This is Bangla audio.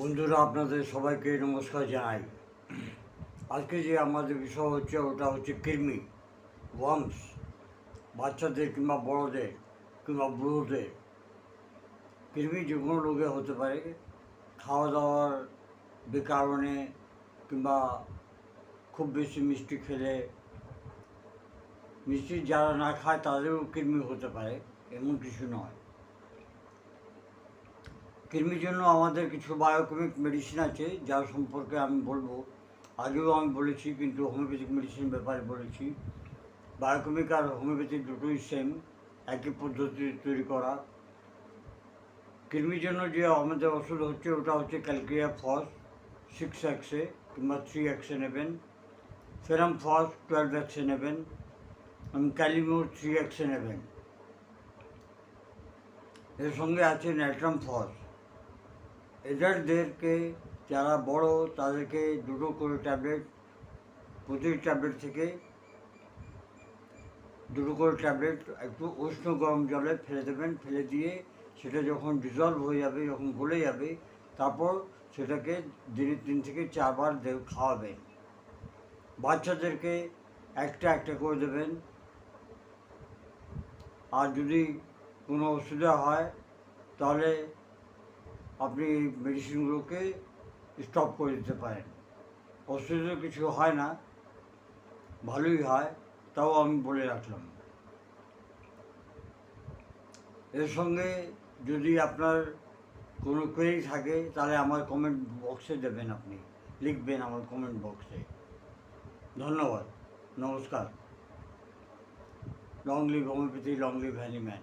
বন্ধুরা, আপনাদের সবাইকে নমস্কার জানাই। আজকে যে আমাদের বিষয় হচ্ছে, ওটা হচ্ছে কৃমি ওয়ার্মস বাচ্চাদের কিংবা বড়দের কিংবা বুড়োদের। কৃমি যে কোনো রোগে হতে পারে খাওয়া দাওয়ার বেকারণে কিংবা খুব বেশি মিষ্টি খেলে। মিষ্টি যারা না খায়, তাদেরও কৃমি হতে পারে, এমন কিছু নয়। কৃমির জন্য আমাদের কিছু বায়োকেমিক মেডিসিন আছে যার সম্পর্কে আমি বলব। আগেও আমি বলেছি, কিন্তু হোমিওপ্যাথিক মেডিসিন ব্যাপারে বলেছি। বায়োকেমিক আর হোমিওপ্যাথিক দুটোই সেম একই পদ্ধতি তৈরি করা। কৃমির জন্য যে আমাদের ওষুধ হচ্ছে, ওটা হচ্ছে ক্যালকিয়া ফস সিক্স এক্সে কিংবা থ্রি এক্সে নেবেন। সেরাম ফস টুয়েলভ এক্সে নেবেন। ক্যালিমোর থ্রি এক্সে নেবেন। এর সঙ্গে আছে ন্যাট্রাম ফস এডাল্টদেরকে যারা বড়, তাদেরকে দুটো করে ট্যাবলেট প্রতি ট্যাবলেট থেকে দুটো করে ট্যাবলেট, একটু উষ্ণ গরম জলে ফেলে দেবেন, ফেলে দিয়ে সেটা যখন ডিজলভ হয়ে যাবে, যখন গলে যাবে, তারপর সেটাকে দিনে তিন থেকে চারবার খাওয়াবেন। বাচ্চাদেরকে একটা একটা করে দেবেন। আর যদি কোনো অসুবিধা হয়, তাহলে আপনি মেডিসিনগুলোকে স্টপ করে দিতে পারেন। অসুবিধা কিছু হয় না, ভালোই হয়, তাও আমি বলে রাখলাম। এর সঙ্গে যদি আপনার কোনো কোয়েরি থাকে, তাহলে আমার কমেন্ট বক্সে দেবেন আপনি, লিখবেন আমার কমেন্ট বক্সে ধন্যবাদ, নমস্কার। Long live homeopathy long live Hahnemann